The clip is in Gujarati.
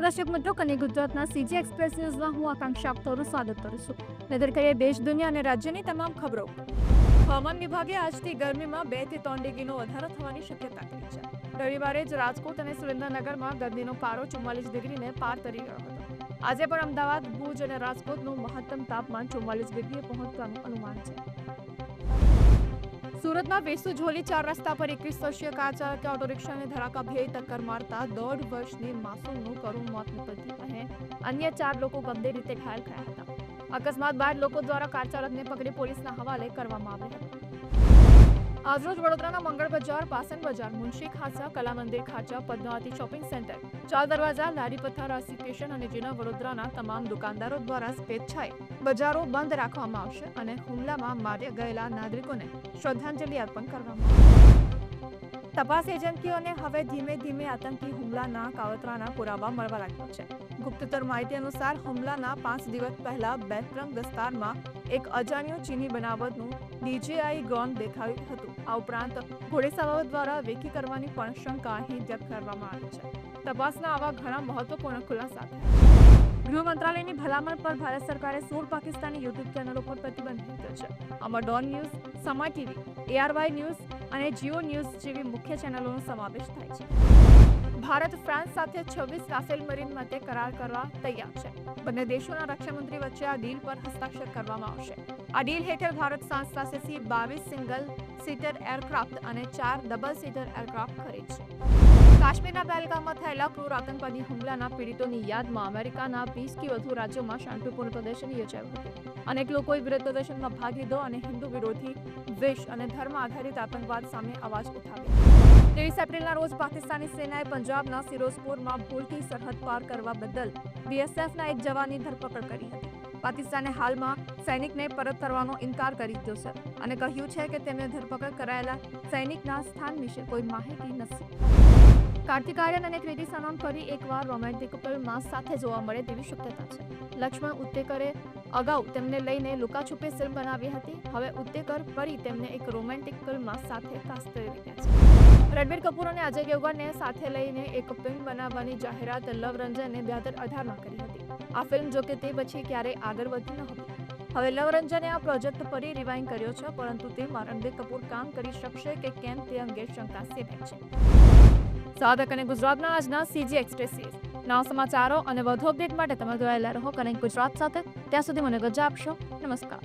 દર્શક મિત્રો કને ગુજરાતના સીજી એક્સપ્રેસ ન્યૂઝમાં હું આકાંક્ષા આપતોનું સ્વાગત કરું છું. નજર કરીએ દેશ, દુનિયા અને રાજ્યની તમામ ખબરો હવામાન વિભાગે આજથી ગરમીમાં બેથી ત્રણ ડિગ્રીનો વધારો થવાની શક્યતા કરી છે. રવિવારે જ રાજકોટ અને સુરેન્દ્રનગરમાં ગરમીનો પારો ચુમ્માલીસ ડિગ્રીને પાર કરી ગયો હતો. આજે પણ અમદાવાદ, ભુજ અને રાજકોટનું મહત્તમ તાપમાન ચુમ્માલીસ ડિગ્રીએ પહોંચવાનું અનુમાન છે. સુરતમાં વેસુ ઝોલી ચાર રસ્તા પર એકવીસ વર્ષીય કાર ચાલકે ઓટો રિક્ષાને ધડાકાભેર ટક્કર મારતા દોઢ વર્ષની માસૂમનું કરુણ મોત નીપજ્યું અને અન્ય ચાર લોકો ગંભીર રીતે ઘાયલ થયા હતા. અકસ્માત બાદ લોકો દ્વારા કાર ચાલકને પકડી પોલીસના હવાલે કરવામાં આવ્યા હતો. આજરોજ વડોદરાના મંગળ બજાર પાસન બજાર, મુનશી ખાચા કલા મંદિર ખાચા, પદ્માવતી શોપિંગ સેન્ટર, ચાર દરવાજા લારી પથ્થર રાસી સ્ટેશન અને જેના વડોદરાના તમામ દુકાનદારો દ્વારા સ્વેચ્છાએ બજારો બંધ રાખવામાં આવશે અને હુમલામાં માર્યા ગયેલા નાગરિકોને શ્રદ્ધાંજલિ અર્પણ કરવામાં આવશે. તપાસ એજન્સીઓને હવે ધીમે ધીમે આતંકી હુમલાના કાવતરાના પુરાવા મળવા લાગ્યા છે. ગુપ્તતર માહિતી અનુસાર હુમલાના પાંચ દિવસ પહેલા બેતરંગ વિસ્તારમાં એક અજાણ્યું ચીની બનાવટનું ડીજેઆઈ ડ્રોન દેખાયું હતું. આ ઉપરાંત ઘોડેસવારો દ્વારા વેકી કરવાની પણ શંકા અહીં વ્યક્ત કરવામાં આવી છે. તપાસના આવા ઘણા મહત્વપૂર્ણ ખુલાસા ગૃહ મંત્રાલયની ભલામણ પર ભારત સરકારે સોળ પાકિસ્તાની યુટ્યુબ ચેનલો પર પ્રતિબંધ મૂક્યો છે. આમાં Dawn news Samaa TV ARY news અને જીઓ ન્યૂઝ જેવી મુખ્ય ચેનલોનો સમાવેશ થાય છે. ભારત, ફ્રાન્સ સાથે છવ્વીસ રાફેલ મરીન માટે કરાર કરવા તૈયાર છે. બંને દેશોના રક્ષામંત્રી વચ્ચે આ ડીલ પર હસ્તાક્ષર કરવામાં આવશે. આ ડીલ હેઠળ ભારત, ફ્રાન્સ પાસેથી બાવીસ સિંગલ સીટર એરક્રાફ્ટ અને ચાર ડબલ સીટર એરક્રાફ્ટ ખરીદશે. કાશ્મીરના પહેલગામમાં થયેલા ક્રૂર આતંકવાદી હુમલાના પીડિતોની યાદમાં અમેરિકાના વીસથી વધુ રાજ્યોમાં શાંતિપૂર્ણ પ્રદર્શન યોજાયું હતું. અનેક લોકોએ વિરોધ પ્રદર્શનમાં ભાગ લીધો અને હિન્દુ વિરોધી દ્વેષ અને ધર્મ આધારિત આતંકવાદ સામે અવાજ ઉઠાવ્યો. ત્રેવીસ એપ્રિલના રોજ પાકિસ્તાની સેનાએ પંજાબના સિરોજપુરમાં ભૂલથી સરહદ પાર કરવા બદલ બીએસએફના એક જવાનની ધરપકડ કરી હતી. પાકિસ્તાને હાલમાં સૈનિકને પરત કરવાનો ઇનકાર કરી દીધો છે અને કહ્યું છે કે તેમને ધરપકડ કરાયેલા સૈનિકના સ્થાન વિશે કોઈ માહિતી નથી. કાર્તિક આર્યન અને કૃતિ સનમ ફરી એકવાર રોમેન્ટિક ફિલ્મમાં સાથે જોવા મળે તેવી શક્યતા છે. લક્ષ્મણ ઉત્તેકરે અગાઉ તેમને લઈને લુકાછુપી ફિલ્મ બનાવી હતી. હવે ઉત્તેકર ફરી તેમને એક રોમેન્ટિક ફિલ્મમાં સાથે કાસ્ટ કરી રહ્યા છે. રણબીર કપૂર અને અજય દેવગણને સાથે લઈને એક ફિલ્મ બનાવવાની જાહેરાત લવ રંજને બે હજાર અઢારમાં કરી હતી. આ ફિલ્મ જોકે તે પછી ક્યારેય આગળ વધી ન હતી. હવે લવ રંજને આ પ્રોજેક્ટ ફરી રિવાઇન કર્યો છે, પરંતુ તેમાં રણબીર કપૂર કામ કરી શકશે કે કેમ તે અંગે શંકા સેવાય છે. સાધક અને ગુજરાતના આજના સીજી એક્સપ્રેસ નવા સમાચારો અને વધુ અપડેટ માટે તમે જોડાયેલા રહો કનેક્ટ ગુજરાત સાથે. ત્યાં સુધી મને ગજા આપશો. નમસ્કાર.